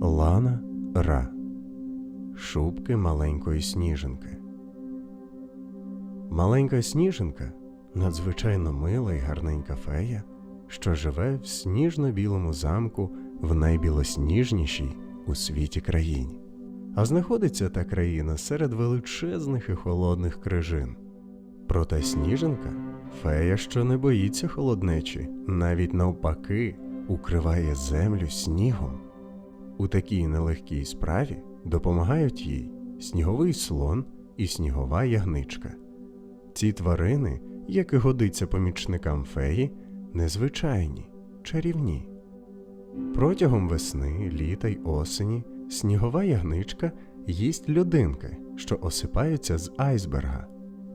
Лана Ра. Шубки маленької сніжинки. Маленька сніжинка надзвичайно мила і гарненька фея, що живе в сніжно-білому замку в найбілосніжнішій у світі країні. А знаходиться та країна серед величезних і холодних крижин. Проте сніжинка фея, що не боїться холоднечі, навіть навпаки, укриває землю снігом. У такій нелегкій справі допомагають їй сніговий слон і снігова ягничка. Ці тварини, як і годиться помічникам феї, незвичайні, чарівні. Протягом весни, літа й осені снігова ягничка їсть людинки, що осипаються з айсберга,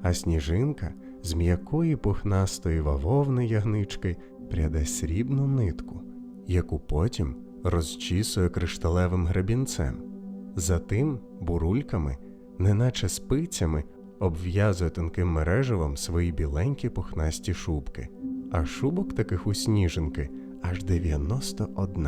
а сніжинка з м'якої пухнастої вовни ягнички пряде срібну нитку, яку потім розчісує кришталевим гребінцем. Затим бурульками, неначе спицями, обв'язує тонким мереживом свої біленькі пухнасті шубки, а шубок таких у сніжинки аж 91.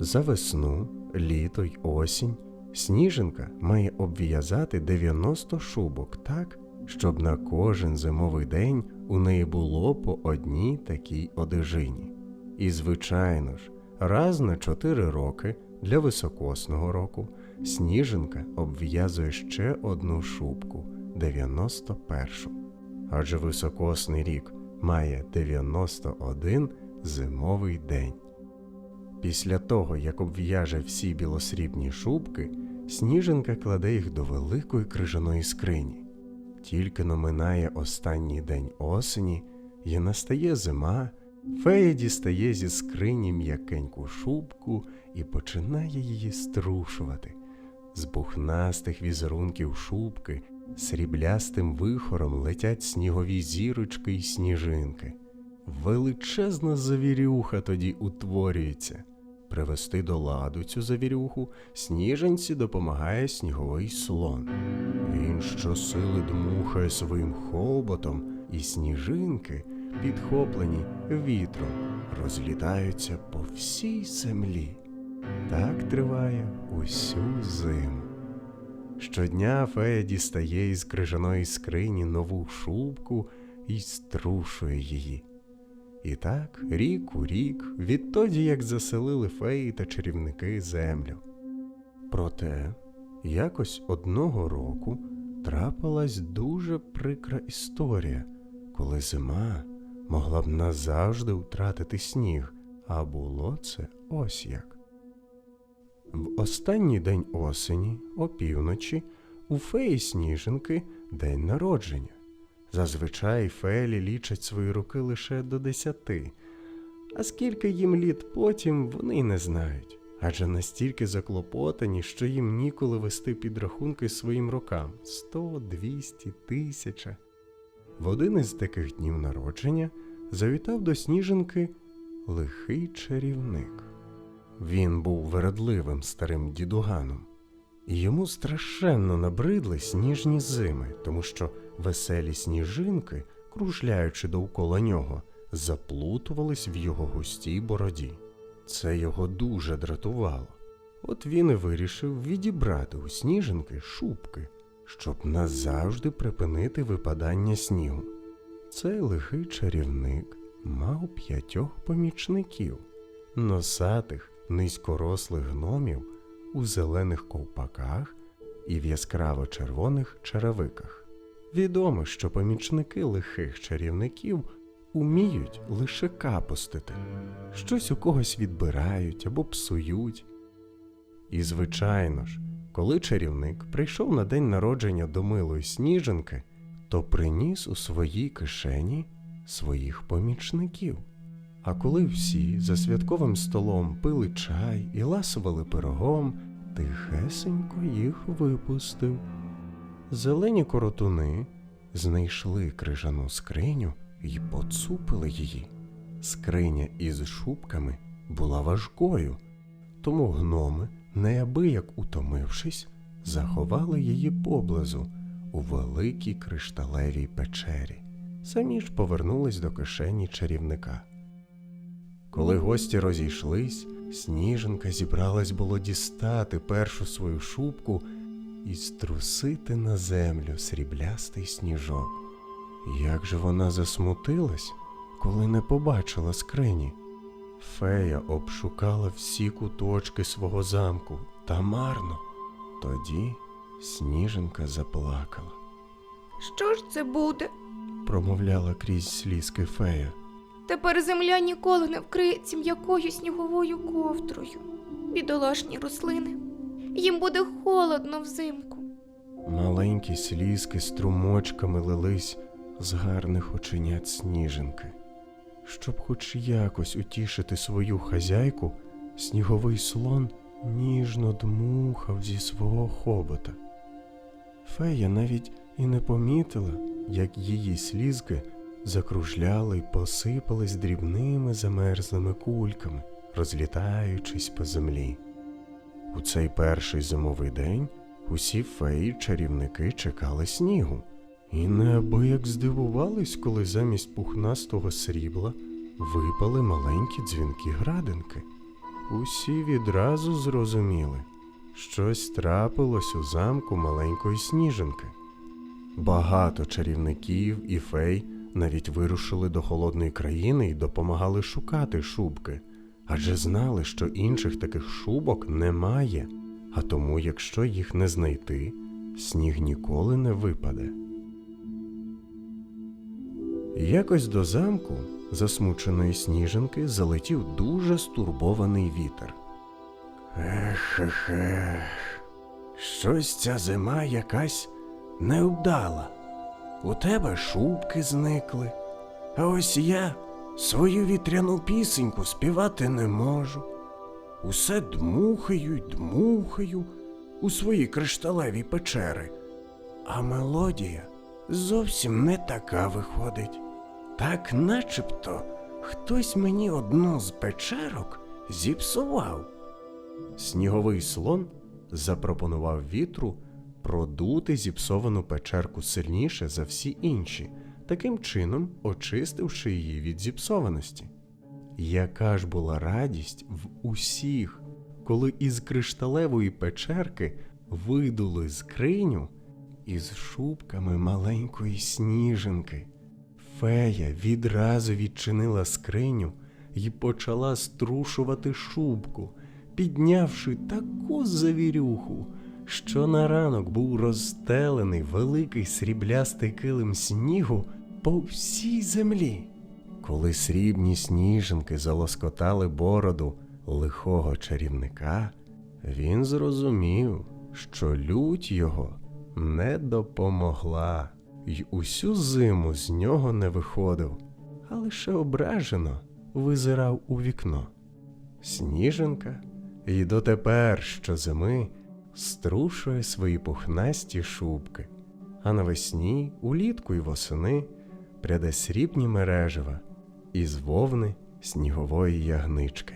За весну, літо й осінь сніжинка має обв'язати 90 шубок так, щоб на кожен зимовий день у неї було по одній такій одежині. І, звичайно ж, раз на 4 роки для високосного року сніжинка обв'язує ще одну шубку 91. Адже високосний рік має 91 зимовий день. Після того, як обв'яже всі білосрібні шубки, сніжинка кладе їх до великої крижаної скрині. Тільки номинає останній день осені і настає зима, фея дістає зі скрині м'якеньку шубку і починає її струшувати. З бухнастих візерунків шубки сріблястим вихором летять снігові зірочки й сніжинки. Величезна завірюха тоді утворюється. Привести до ладу цю завірюху сніженці допомагає сніговий слон. Він щосили дмухає своїм хоботом, і сніжинки, підхоплені вітром, розлітаються по всій землі. Так триває усю зиму. Щодня фея дістає із крижаної скрині нову шубку і струшує її. І так, рік у рік, відтоді як заселили феї та чарівники землю. Проте, якось одного року трапилась дуже прикра історія, коли зима могла б назавжди втратити сніг, а було це ось як. В останній день осені, опівночі, у феї сніжинки день народження. Зазвичай фейлі лічать свої роки лише до десяти, а скільки їм літ потім вони не знають, адже настільки заклопотані, що їм ніколи вести підрахунки своїм рокам сто, двісті, тисяча. В один із таких днів народження завітав до сніжинки лихий чарівник. Він був вередливим старим дідуганом, і йому страшенно набридли сніжні зими, тому що веселі сніжинки, кружляючи довкола нього, заплутувались в його густій бороді. Це його дуже дратувало. От він і вирішив відібрати у сніжинки шубки, щоб назавжди припинити випадання снігу. Цей лихий чарівник мав п'ятьох помічників, носатих, низькорослих гномів у зелених ковпаках і в яскраво червоних черевиках. Відомо, що помічники лихих чарівників уміють лише капостити, щось у когось відбирають або псують. І, звичайно ж, коли чарівник прийшов на день народження до милої сніжинки, то приніс у своїй кишені своїх помічників. А коли всі за святковим столом пили чай і ласували пирогом, тихесенько їх випустив. Зелені коротуни знайшли крижану скриню і поцупили її. Скриня із шубками була важкою, тому гноми, неабияк утомившись, заховали її поблизу у великій кришталевій печері. Самі ж повернулись до кишені чарівника. Коли гості розійшлись, Сніженка зібралась було дістати першу свою шубку і струсити на землю сріблястий сніжок. Як же вона засмутилась, коли не побачила скрині. Фея обшукала всі куточки свого замку та марно. Тоді сніженка заплакала, Що ж це буде? промовляла крізь слізки фея. Тепер земля ніколи не вкриється м'якою сніговою ковдрою. Бідолашні рослини. Їм буде холодно взимку. Маленькі слізки струмочками лились з гарних оченят сніженки. Щоб хоч якось утішити свою хазяйку, сніговий слон ніжно дмухав зі свого хобота. Фея навіть і не помітила, як її слізки закружляли й посипались дрібними замерзлими кульками, розлітаючись по землі. У цей перший зимовий день усі феї чарівники чекали снігу, і неабияк здивувались, коли замість пухнастого срібла випали маленькі дзвінки градинки. Усі відразу зрозуміли, щось трапилось у замку маленької сніжинки. Багато чарівників і фей навіть вирушили до холодної країни і допомагали шукати шубки, адже знали, що інших таких шубок немає, а тому, якщо їх не знайти, сніг ніколи не випаде. Якось до замку засмученої сніжинки залетів дуже стурбований вітер. Ех, ех, ех, щось ця зима якась невдала. У тебе шубки зникли, а ось я свою вітряну пісеньку співати не можу. Усе дмухаю й дмухаю у свої кришталеві печери, а мелодія зовсім не така виходить. Так начебто хтось мені одну з печерок зіпсував. Сніговий слон запропонував вітру продути зіпсовану печерку сильніше за всі інші, таким чином очистивши її від зіпсованості. Яка ж була радість в усіх, коли із кришталевої печерки видули скриню із шубками маленької сніжинки. Фея відразу відчинила скриню і почала струшувати шубку, піднявши таку завірюху, що на ранок був розстелений великий сріблястий килим снігу по всій землі. Коли срібні сніжинки залоскотали бороду лихого чарівника, він зрозумів, що лють його не допомогла, й усю зиму з нього не виходив, а лише ображено визирав у вікно. Сніжинка і дотепер щозими струшує свої пухнасті шубки, а навесні, улітку й восени пряде срібні мережева із вовни снігової ягнички.